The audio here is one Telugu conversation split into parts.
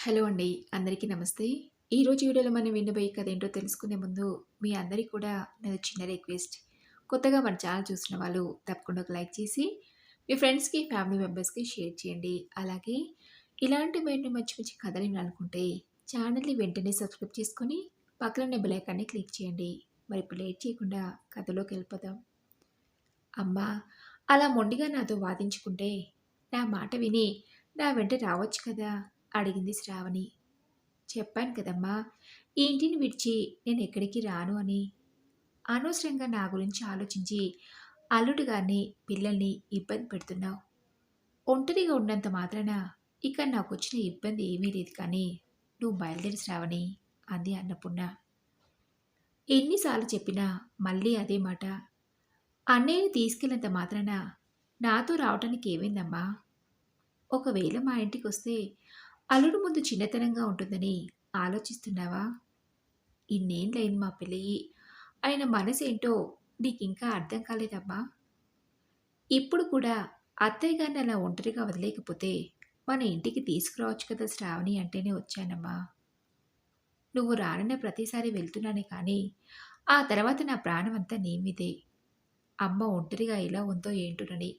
హలో అండి. అందరికీ నమస్తే. ఈరోజు వీడియోలో మనం వినబోయే కథ ఏంటో తెలుసుకునే ముందు మీ అందరికీ కూడా నాది చిన్న రిక్వెస్ట్. కొత్తగా మన ఛానల్ చూసిన వాళ్ళు తప్పకుండా ఒక లైక్ చేసి మీ ఫ్రెండ్స్‌కి, ఫ్యామిలీ మెంబర్స్‌కి షేర్ చేయండి. అలాగే ఇలాంటి మరిన్ని మంచి మంచి కథలు వినాలనుకుంటే ఛానల్‌ని వెంటనే సబ్స్క్రైబ్ చేసుకొని పక్కన ఉన్న క్లిక్ చేయండి. మరి ఇప్పుడు లేట్ చేయకుండా కథలోకి వెళ్ళిపోదాం. అమ్మా! అలా మొండిగా నాతో వాదించుకుంటే నా మాట విని నా వెంట రావచ్చు కదా! అడిగింది శ్రావణి. చెప్పాను కదమ్మా! ఈ ఇంటిని విడిచి నేను ఎక్కడికి రాను అని. అనవసరంగా నా గురించి ఆలోచించి అల్లుడు గారిని, పిల్లల్ని ఇబ్బంది పెడుతున్నావు. ఒంటరిగా ఉన్నంత మాత్రాన ఇక నాకొచ్చిన ఇబ్బంది ఏమీ లేదు కానీ నువ్వు బయలుదేరి శ్రావణి అంది అన్నపూర్ణ. ఎన్నిసార్లు చెప్పినా మళ్ళీ అదే మాట. అన్నయ్యని తీసుకెళ్ళినంత మాత్రాన నాతో రావటానికి ఏమైందమ్మా? ఒకవేళ మా ఇంటికొస్తే అల్లుడు ముందు చిన్నతనంగా ఉంటుందని ఆలోచిస్తున్నావా? ఇన్నేళ్ళైంది మా పెళ్ళయి. ఆయన మనసేంటో నీకింకా అర్థం కాలేదమ్మా? ఇప్పుడు కూడా అత్తయ్య గారిని అలా ఒంటరిగా వదిలేకపోతే మన ఇంటికి తీసుకురావచ్చు కదా శ్రావణి అంటేనే వచ్చానమ్మా. నువ్వు రానన్న ప్రతిసారి వెళ్తున్నానే కానీ ఆ తర్వాత నా ప్రాణమంతా నీ మీదే. అమ్మ ఒంటరిగా ఎలా ఉందో ఏంటోనని.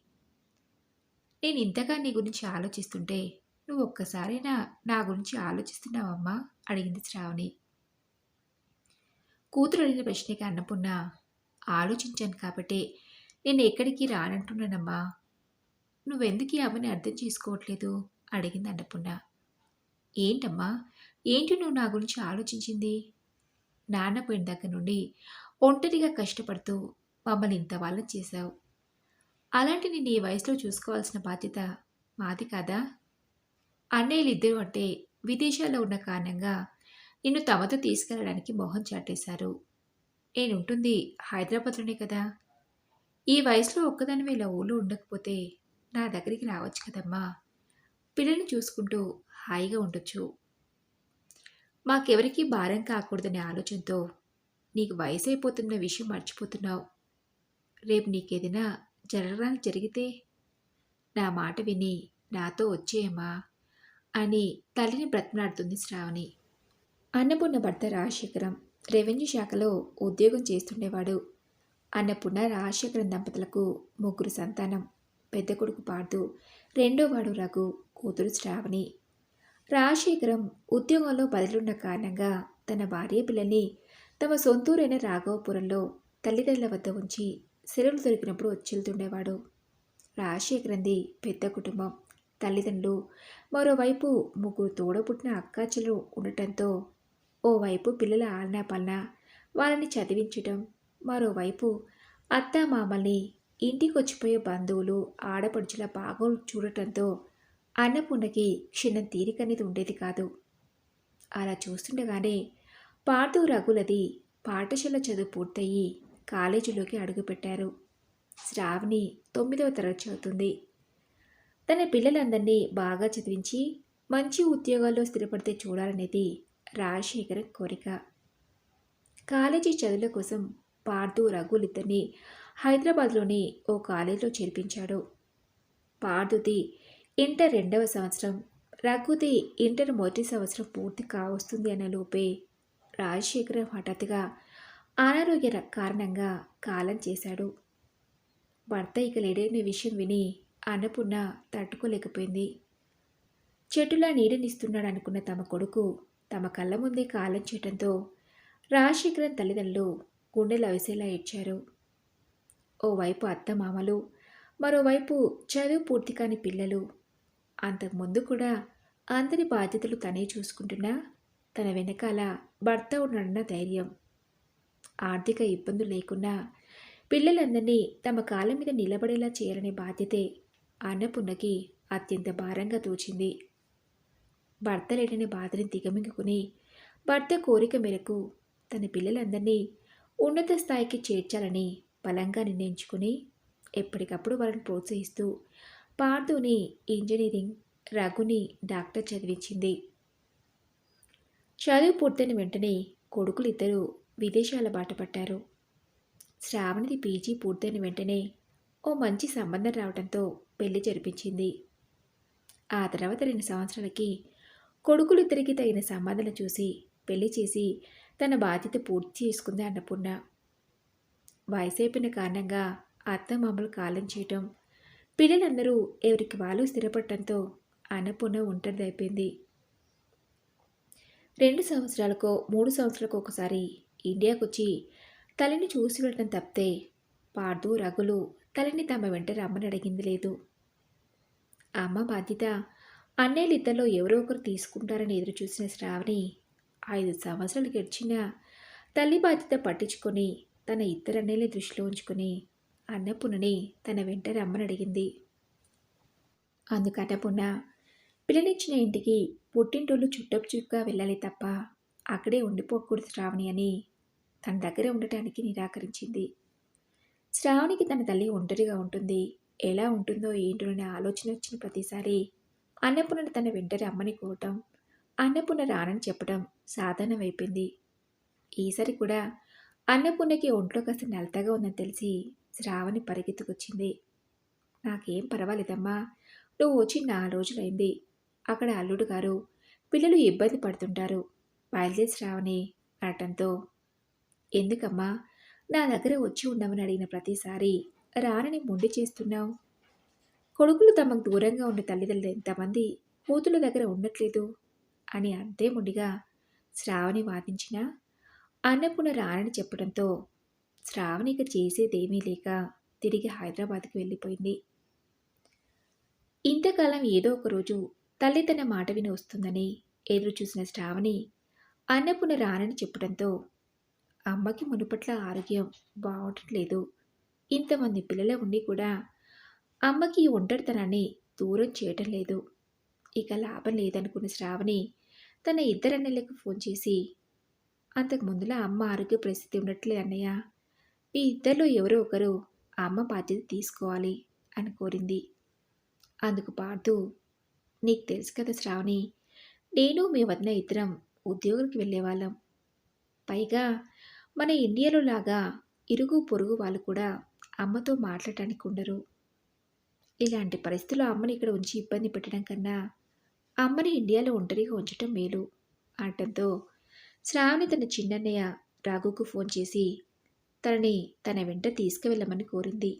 నేను ఇంతగా నీ గురించి ఆలోచిస్తుంటే నువ్వు ఒక్కసారైనా నా గురించి ఆలోచిస్తున్నావమ్మా? అడిగింది శ్రావణి. కూతురు అడిగిన ప్రశ్నకి అన్నపున్న ఆలోచించాను కాబట్టి నేను ఎక్కడికి రానంటున్నానమ్మా. నువ్వెందుకు ఈ అమ్మని అర్థం చేసుకోవట్లేదు? అడిగింది అన్నపున్న ఏంటమ్మా? ఏంటి నువ్వు నా గురించి ఆలోచించింది? నాన్న పోయిన దగ్గర నుండి ఒంటరిగా కష్టపడుతూ మమ్మల్ని ఇంత వాళ్ళని చేశావు. అలాంటి నేను ఈ వయసులో చూసుకోవాల్సిన బాధ్యత మాది కాదా? అన్నయ్యలిద్దరూ అంటే విదేశాల్లో ఉన్న కారణంగా నిన్ను తమతో తీసుకెళ్ళడానికి మొహం చాటేశారు. నేనుంటుంది హైదరాబాద్లోనే కదా. ఈ వయసులో ఒక్కదాని ఇలా ఊళ్ళో ఉండకపోతే నా దగ్గరికి రావచ్చు కదమ్మా. పిల్లల్ని చూసుకుంటూ హాయిగా ఉండొచ్చు. మాకెవరికీ భారం కాకూడదనే ఆలోచనతో నీకు వయసు అయిపోతున్న విషయం మర్చిపోతున్నావు. రేపు నీకేదైనా జరగడానికి జరిగితే నా మాట విని నాతో వచ్చేయమ్మా. అని తల్లిని బ్రతిమలాడుతుంది శ్రావణి. అన్నపూర్ణ భర్త రాజశేఖరం రెవెన్యూ శాఖలో ఉద్యోగం చేస్తుండేవాడు. అన్నపూర్ణ రాజశేఖరం దంపతులకు ముగ్గురు సంతానం పెద్ద కొడుకు పార్దు రెండోవాడు రఘు కూతురు శ్రావణి. రాజశేఖరం ఉద్యోగంలో బదిలున్న కారణంగా తన భార్య పిల్లని తమ సొంతూరైన రాఘవపురంలో తల్లిదండ్రుల వద్ద ఉంచి సెలవులు దొరికినప్పుడు వచ్చి రాజశేఖరంది పెద్ద కుటుంబం. తల్లిదండ్రులు. మరోవైపు ముగ్గురు తోడపుట్టిన అక్కాచెలు ఉండటంతో ఓవైపు పిల్లల ఆలనా పలన వాళ్ళని చదివించటం. మరోవైపు అత్త మామల్ని ఇంటికి వచ్చిపోయే బంధువులు ఆడపడుచుల బాగోలు చూడటంతో అన్నపూర్ణకి క్షణం తీరికనేది ఉండేది కాదు. అలా చూస్తుండగానే పార్థు రఘులది పాఠశాల చదువు పూర్తయి కాలేజీలోకి అడుగుపెట్టారు. శ్రావణి తొమ్మిదవ తరగతి చదువుతుంది. తన పిల్లలందరినీ బాగా చదివించి మంచి ఉద్యోగాల్లో స్థిరపడితే చూడాలనేది రాజశేఖర్ కోరిక. కాలేజీ చదువుల కోసం పార్థు రఘులిద్దరిని హైదరాబాద్లోని ఓ కాలేజీలో చేర్పించాడు. పార్థుది ఇంటర్ రెండవ సంవత్సరం రఘుది ఇంటర్ మొదటి సంవత్సరం పూర్తి కావస్తుంది అనే లోపే రాజశేఖర హఠాత్తుగా అనారోగ్య కారణంగా కాలం చేశాడు. భర్త ఇక లేడనే విషయం విని అన్నపూర్ణ తట్టుకోలేకపోయింది. చెట్టులా నీడనిస్తున్నాడు అనుకున్న తమ కొడుకు తమ కళ్ళ ముందే కాలం చేయటంతో రాజశేఖరన్ తల్లిదండ్రులు గుండెలు అవిసేలా ఏడ్చారు. ఓవైపు అత్త మామలు మరోవైపు చదువు పూర్తి కాని పిల్లలు. అంతకుముందు కూడా అందరి బాధ్యతలు తనే చూసుకుంటున్నా తన వెనకాల భర్త ఉన్నాడన్న ధైర్యం. ఆర్థిక ఇబ్బందులు లేకున్నా పిల్లలందరినీ తమ కాళ్ళ మీద నిలబడేలా చేయాలనే బాధ్యతే అన్నపూర్ణకి అత్యంత భారంగా తోచింది. భర్త లేడని బాధని దిగమింగుకుని భర్త కోరిక మేరకు తన పిల్లలందరినీ ఉన్నత స్థాయికి చేర్చాలని బలంగా నిర్ణయించుకుని ఎప్పటికప్పుడు వాళ్ళని ప్రోత్సహిస్తూ పార్థుని ఇంజనీరింగ్ రఘుని డాక్టర్ చదివించింది. చదువు పూర్తయిన వెంటనే కొడుకులు ఇద్దరు విదేశాల బాట పట్టారు. శ్రావణిది పీజీ పూర్తయిన వెంటనే ఓ మంచి సంబంధం రావడంతో పెళ్ళి జరిపించింది. ఆ తర్వాత రెండు సంవత్సరాలకి కొడుకులిద్దరికీ తగిన సంబంధాలు చూసి పెళ్ళి చేసి తన బాధ్యత పూర్తి చేసుకుంది అన్నపూర్ణ. వయసైపోయిన కారణంగా అత్తమామలు కాలం చేయటం పిల్లలందరూ ఎవరికి వాళ్ళు స్థిరపడటంతో అన్నపూర్ణ ఒంటరిదైపోయింది రెండు సంవత్సరాలకో మూడు సంవత్సరాలకు ఒకసారి ఇండియాకు వచ్చి తల్లిని చూసి వెళ్ళడం తప్పితే పార్దు రగులు తల్లిని తమ వెంట రమ్మని అడిగింది లేదు. అమ్మ బాధ్యత. అన్నయ్యలిద్దరిలో ఎవరో ఒకరు తీసుకుంటారని ఎదురుచూసిన శ్రావణి ఐదు సంవత్సరాలు గడిచిన తల్లి బాధ్యత పట్టించుకొని తన ఇద్దరు అన్నయ్యని దృష్టిలో ఉంచుకొని అన్నపూర్ణని తన వెంట రమ్మని అడిగింది. అందుకు అన్నపూర్ణ పిల్లనిచ్చిన ఇంటికి పుట్టింటోళ్ళు చుట్టపు చుట్టుగా వెళ్ళాలి తప్ప అక్కడే ఉండిపోకూడదు శ్రావణి అని తన దగ్గర ఉండటానికి నిరాకరించింది. శ్రావణికి తన తల్లి ఒంటరిగా ఉంటుంది. ఎలా ఉంటుందో ఏంటోననే ఆలోచన వచ్చిన ప్రతిసారి. అన్నపూర్ణ తన వెంటనే అమ్మని కోవటం అన్నపూర్ణ రానని చెప్పడం సాధారణమైపోయింది. ఈసారి కూడా అన్నపూర్ణకి ఒంట్లో కాస్త నలతగా ఉందని తెలిసి శ్రావణి పరిగెత్తుకొచ్చింది. నాకేం పర్వాలేదమ్మా నువ్వు వచ్చి నాలుగు రోజులైంది. అక్కడ అల్లుడు గారు పిల్లలు ఇబ్బంది పడుతుంటారు. బయలుదేరి శ్రావణి అనటంతో. ఎందుకమ్మా నా దగ్గర వచ్చి ఉండమని అడిగిన ప్రతిసారి రానని మొండి చేస్తున్నావు. కొడుకులు తమకు దూరంగా ఉన్న తల్లిదండ్రులు ఎంతమంది కూతుళ్ళ దగ్గర ఉండట్లేదు అని అంతే మొండిగా శ్రావణి వాదించినా అన్నపూర్ణ రానని చెప్పడంతో శ్రావణి ఇక చేసేదేమీ లేక తిరిగి హైదరాబాద్కి వెళ్ళిపోయింది. ఇంతకాలం ఏదో ఒక రోజు తల్లి తన మాట విని వస్తుందని ఎదురు చూసిన శ్రావణి అన్నపూర్ణ రానని చెప్పడంతో అమ్మకి మునుపట్ల ఆరోగ్యం బాగుండట్లేదు. ఇంతమంది పిల్లలే ఉండి కూడా అమ్మకి ఒంటరితనాన్ని దూరం చేయటం లేదు. ఇక లాభం లేదనుకున్న శ్రావణి తన ఇద్దరు ఇద్దరన్నయ్యలకు ఫోన్ చేసి అంతకు ముందులా అమ్మ ఆరోగ్య పరిస్థితి ఉండట్లేదు అన్నయ్య. మీ ఇద్దరిలో ఎవరో ఒకరు అమ్మ బాధ్యత తీసుకోవాలి అని కోరింది. అందుకు పాడుతూ నీకు తెలుసు కదా శ్రావణి నేను మీ వదిన ఇద్దరం ఉద్యోగానికి వెళ్ళేవాళ్ళం పైగా మన ఇండియాలో లాగా ఇరుగు పొరుగు వాళ్ళు కూడా అమ్మతో మాట్లాడటానికి ఉండరు. ఇలాంటి పరిస్థితుల్లో అమ్మని ఇక్కడ ఉంచి ఇబ్బంది పెట్టడం కన్నా అమ్మని ఇండియాలో ఒంటరిగా ఉంచటం మేలు అనటంతో శ్రావణి తన చిన్నన్నయ్య రాఘుకు ఫోన్ చేసి తనని తన వెంట తీసుకువెళ్ళమని కోరింది.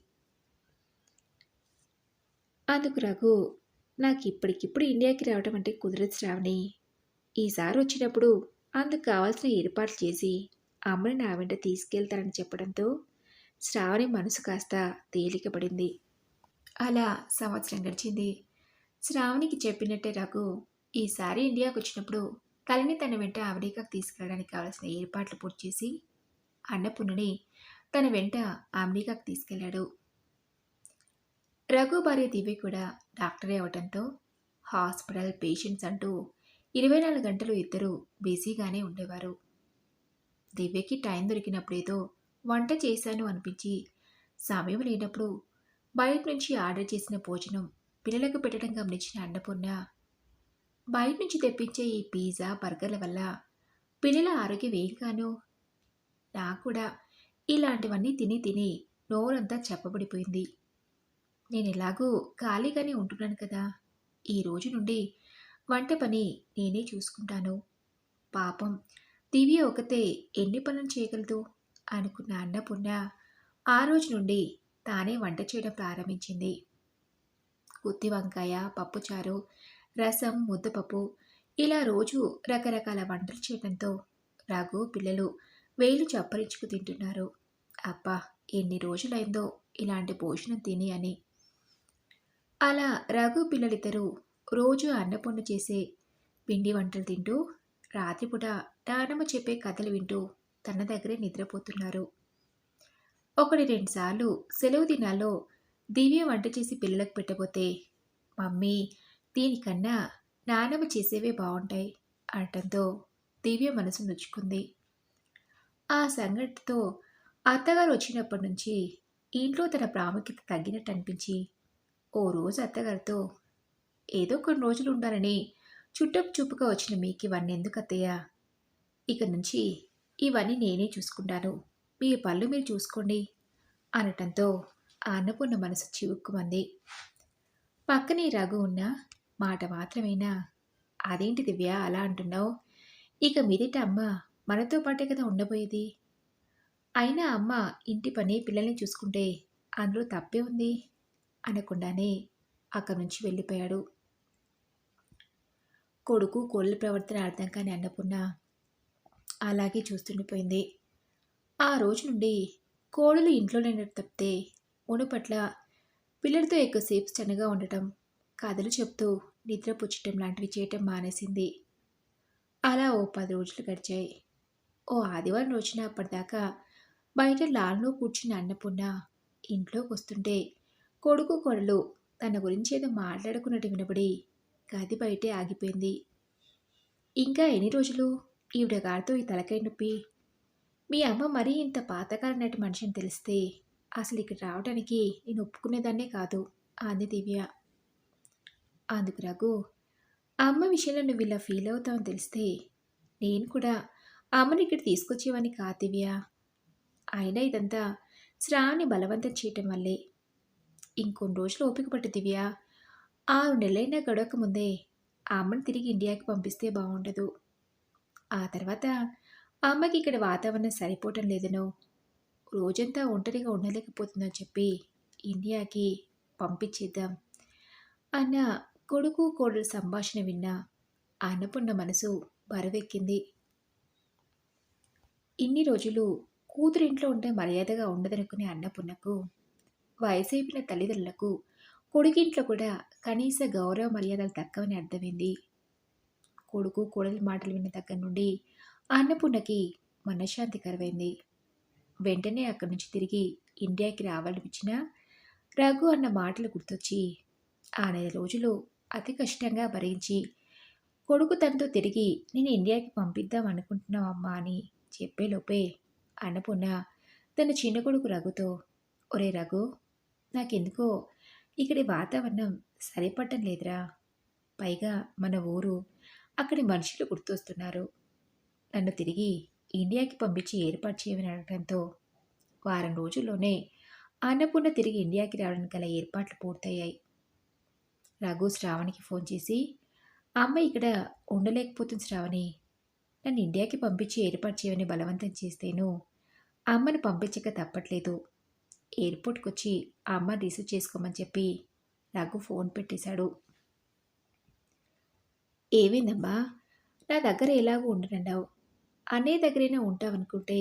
అందుకు రఘు నాకు ఇప్పటికిప్పుడు ఇండియాకి రావడం అంటే కుదరదు శ్రావణి. ఈసారి వచ్చినప్పుడు అందుకు కావాల్సిన ఏర్పాట్లు చేసి అమ్మని నా వెంట తీసుకెళ్తారని చెప్పడంతో శ్రావణి మనసు కాస్త తేలికపడింది. అలా సంవత్సరం గడిచింది. శ్రావణికి చెప్పినట్టే రఘు ఈసారి ఇండియాకు వచ్చినప్పుడు తల్లిని తన వెంట అమెరికాకు తీసుకెళ్ళడానికి కావాల్సిన ఏర్పాట్లు పూర్తి చేసి అన్నపూర్ణని తన వెంట అమెరికాకు తీసుకెళ్ళాడు రఘు భార్య దివ్య కూడా డాక్టరే అవటంతో హాస్పిటల్ పేషెంట్స్ అంటూ ఇరవై నాలుగు గంటలు ఇద్దరు బిజీగానే ఉండేవారు. దివ్యకి టైం దొరికినప్పుడేదో వంట చేశాను అనిపించి సమయం లేనప్పుడు బయట నుంచి ఆర్డర్ చేసిన భోజనం పిల్లలకు పెట్టడం గమనించిన అన్నపూర్ణ బయట నుంచి తెప్పించే ఈ పిజ్జా బర్గర్ల వల్ల పిల్లల ఆరోగ్యం ఏం కాను? నాకు కూడా ఇలాంటివన్నీ తిని తిని నోరంతా చెప్పబడిపోయింది. నేను ఎలాగూ ఖాళీగానే ఉంటున్నాను కదా. ఈ రోజు నుండి వంట పని నేనే చూసుకుంటాను. పాపం దివ్య ఒకతే ఎన్ని పనులు చేయగలదు? అనుకున్న అన్నపూర్ణ ఆ రోజు నుండి తానే వంట చేయడం ప్రారంభించింది. గుత్తి వంకాయ పప్పుచారు రసం ముద్దపప్పు ఇలా రోజు రకరకాల వంటలు చేయడంతో రఘు పిల్లలు వేలు చప్పరించుకు తింటున్నారు. అబ్బా ఎన్ని రోజులైందో ఇలాంటి భోజనం తిని అని. అలా రఘు పిల్లలిద్దరూ రోజు అన్నపూర్ణ చేసే పిండి వంటలు తింటూ రాత్రిపూట నానమ్మ చెప్పే కథలు వింటూ తన దగ్గరే నిద్రపోతున్నారు. ఒకటి రెండుసార్లు సెలవు దినాల్లో దివ్య వంట చేసి పిల్లలకు పెట్టబోతే మమ్మీ దీనికన్నా నానమ్మ చేసేవే బాగుంటాయి అనటంతో దివ్య మనసు నొచ్చుకుంది. ఆ సంఘటనతో అత్తగారు వచ్చినప్పటి నుంచి ఇంట్లో తన ప్రాముఖ్యత తగ్గినట్టు అనిపించి ఓ రోజు అత్తగారితో ఏదో కొన్ని రోజులు ఉండాలని చుట్టపు చూపుగా వచ్చిన మీకు ఇవన్నీ ఎందుకు అత్తయ్య ఇక నుంచి ఇవన్నీ నేనే చూసుకుంటాను. మీ పళ్ళు మీరు చూసుకోండి అనటంతో ఆ అన్నపూర్ణ మనసు చివుక్కుమంది. పక్కనే రఘు ఉన్న మాట మాత్రమేనా? అదేంటి దివ్య అలా అంటున్నావు? ఇక మీదట అమ్మ మనతో పాటే కదా ఉండబోయేది? అయినా అమ్మ ఇంటి పని పిల్లల్ని చూసుకుంటే అందులో తప్పే ఉంది అనకుండానే అక్కడి నుంచి వెళ్ళిపోయాడు. కొడుకు కోళ్ళ ప్రవర్తన అర్థం కాని అన్నపూర్ణ అలాగే చూస్తుండిపోయింది ఆ రోజు నుండి కోడలు ఇంట్లోనే తప్పితే ఉనుపట్ల పిల్లలతో ఎక్కువసేపు చనగా ఉండటం కథలు చెప్తూ నిద్రపుచ్చటం లాంటివి చేయటం మానేసింది. అలా ఓ పది రోజులు గడిచాయి. ఓ ఆదివారం రోజున అప్పటిదాకా బయట లాల్లో కూర్చుని అన్నపూర్ణ ఇంట్లోకి వస్తుంటే కొడుకు కొడలు తన గురించి ఏదో మాట్లాడుకున్నట్టు వినబడి గది బయటే ఆగిపోయింది. ఇంకా ఎన్ని రోజులు ఈవిడ గారితో ఈ తలకాయ నొప్పి. మీ అమ్మ మరీ ఇంత పాతకాలం మనిషిని మనిషి తెలిస్తే అసలు ఇక్కడ రావడానికి నేను ఒప్పుకునేదాన్నే కాదు అంది దివ్య. అందుకు రఘు అమ్మ విషయంలో నువ్వు ఇలా ఫీల్ అవుతావని తెలిస్తే నేను కూడా అమ్మని ఇక్కడ తీసుకొచ్చేవాని కాదు దివ్య. అయినా ఇదంతా శ్రావణి బలవంతం చేయటం వల్లే. ఇంకొన్ని రోజులు ఓపిక పట్టు దివ్య. ఆరు నెలలైనా గడవక ముందే అమ్మని తిరిగి ఇండియాకి పంపిస్తే బాగుండదు. ఆ తర్వాత అమ్మకి ఇక్కడ వాతావరణం సరిపోవటం లేదనో రోజంతా ఒంటరిగా ఉండలేకపోతుందో చెప్పి ఇండియాకి పంపించేద్దాం అన్న కొడుకు కోడలు సంభాషణ విన్న అన్నపూర్ణ మనసు బరువెక్కింది. ఇన్ని రోజులు కూతురింట్లో ఉంటే మర్యాదగా ఉండదనుకునే అన్నపూర్ణకు వయసైపిన తల్లిదండ్రులకు కొడుకింట్లో కూడా కనీస గౌరవ మర్యాదలు తక్కువని అర్థమైంది. కొడుకు కోడలి మాటలు విన్న దగ్గర నుండి అన్నపూర్ణకి మనశ్శాంతి కరువైంది. వెంటనే అక్కడి నుంచి తిరిగి ఇండియాకి రావాలనిపించిన రఘు అన్న మాటలు గుర్తొచ్చి ఆ నెల రోజులు అతి కష్టంగా భరించి కొడుకు తనతో తిరిగి నేను ఇండియాకి పంపిద్దాం అనుకుంటున్నావమ్మా అని చెప్పేలోపే అన్నపూర్ణ తన చిన్న కొడుకు రఘుతో ఒరే రఘు నాకెందుకో ఇక్కడి వాతావరణం సరిపడటం లేదురా. పైగా మన ఊరు అక్కడి మనుషులు గుర్తొస్తున్నారు. నన్ను తిరిగి ఇండియాకి పంపించి ఏర్పాటు చేయమని అడగడంతో వారం రోజుల్లోనే అన్నపూర్ణ తిరిగి ఇండియాకి రావడానికి గల ఏర్పాట్లు పూర్తయ్యాయి. రఘు శ్రావణికి ఫోన్ చేసి అమ్మ ఇక్కడ ఉండలేకపోతుంది శ్రావణి. నన్ను ఇండియాకి పంపించి ఏర్పాటు చేయమని బలవంతం చేస్తేను అమ్మను పంపించక తప్పట్లేదు. ఎయిర్పోర్ట్కి వచ్చి అమ్మ రిసీవ్ చేసుకోమని చెప్పి రఘు ఫోన్ పెట్టేశాడు. ఏమైందమ్మా? నా దగ్గర ఎలాగో ఉండనండావు అన్నయ్య దగ్గరైనా ఉంటావనుకుంటే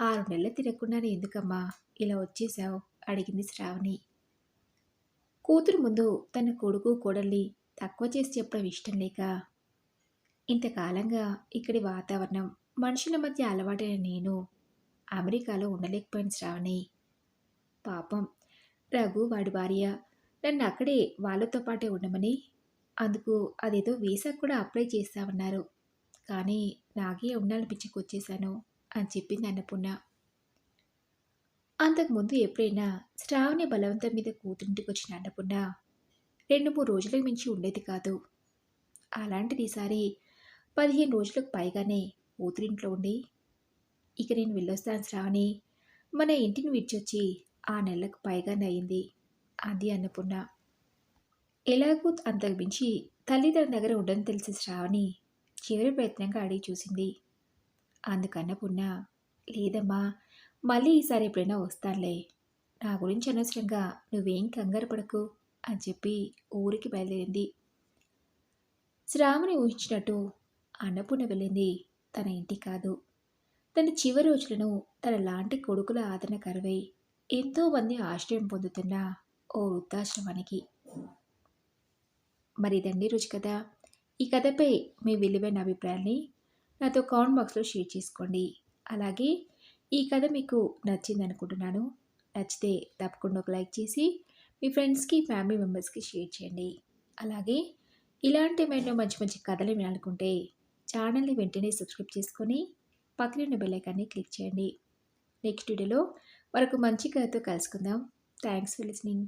ఆరు నెలలు తిరగకుండానే ఎందుకమ్మా ఇలా వచ్చేసావు అడిగింది శ్రావణి. కూతురు ముందు తన కొడుకు కోడల్ని తక్కువ చేసి చెప్పడం ఇష్టం లేక ఇంతకాలంగా ఇక్కడి వాతావరణం మనుషుల మధ్య అలవాటైన నేను అమెరికాలో ఉండలేకపోయిన శ్రావణి. పాపం రఘు వాడి భార్య నన్ను అక్కడే వాళ్ళతో పాటే ఉండమని అందుకు అదేదో వీసా కూడా అప్లై చేస్తామన్నారు కానీ నాకే వచ్చేసాను అని చెప్పింది అన్నపూర్ణ అంతకుముందు ఎప్పుడైనా శ్రావణి బలవంతం మీద కూతురింటికి వచ్చిన అన్నపూర్ణ రెండు మూడు రోజులకు మించి ఉండేది కాదు. అలాంటిది ఈసారి పదిహేను రోజులకు పైగానే కూతురింట్లో ఉండి ఇక నేను వెళ్ళొస్తాను శ్రావణి మన ఇంటిని విడిచొచ్చి ఆ నెలకు పైగానే అయింది అంది అన్నపూర్ణ ఎలాగూ అంతకుమించి తల్లిదండ్రుల దగ్గర ఉండని తెలిసి శ్రావణి చివరి ప్రయత్నంగా అడిగి చూసింది. అందుకన్న పున్న లేదమ్మా మళ్ళీ ఈసారి ఎప్పుడైనా వస్తానులే. నా గురించి అనవసరంగా నువ్వేం కంగారు పడకు అని చెప్పి ఊరికి బయలుదేరింది. శ్రావణి ఊహించినట్టు అన్నపూర్ణ వెళ్ళింది. తన ఇంటి కాదు. తన చివరి రోజులను తన లాంటి కొడుకుల ఆదరణ కరువై ఎంతోమంది ఆశ్రయం పొందుతున్న ఓ వృద్ధాశ్రమానికి. మరి ఇదండి రుచి కదా ఈ కథపై మీ విలువైన అభిప్రాయాన్ని నాతో కామెంట్ బాక్స్లో షేర్ చేసుకోండి. అలాగే ఈ కథ మీకు నచ్చింది అనుకుంటున్నాను నచ్చితే తప్పకుండా ఒక లైక్ చేసి మీ ఫ్రెండ్స్కి ఫ్యామిలీ మెంబర్స్కి షేర్ చేయండి. అలాగే ఇలాంటి ఎన్నో మంచి మంచి కథలు వినాలనుకుంటే ఛానల్ని వెంటనే సబ్స్క్రైబ్ చేసుకొని పక్కనున్న బెల్లైకాన్ని క్లిక్ చేయండి. నెక్స్ట్ వీడియోలో మరొక మంచి కథతో కలుసుకుందాం. Thanks for listening.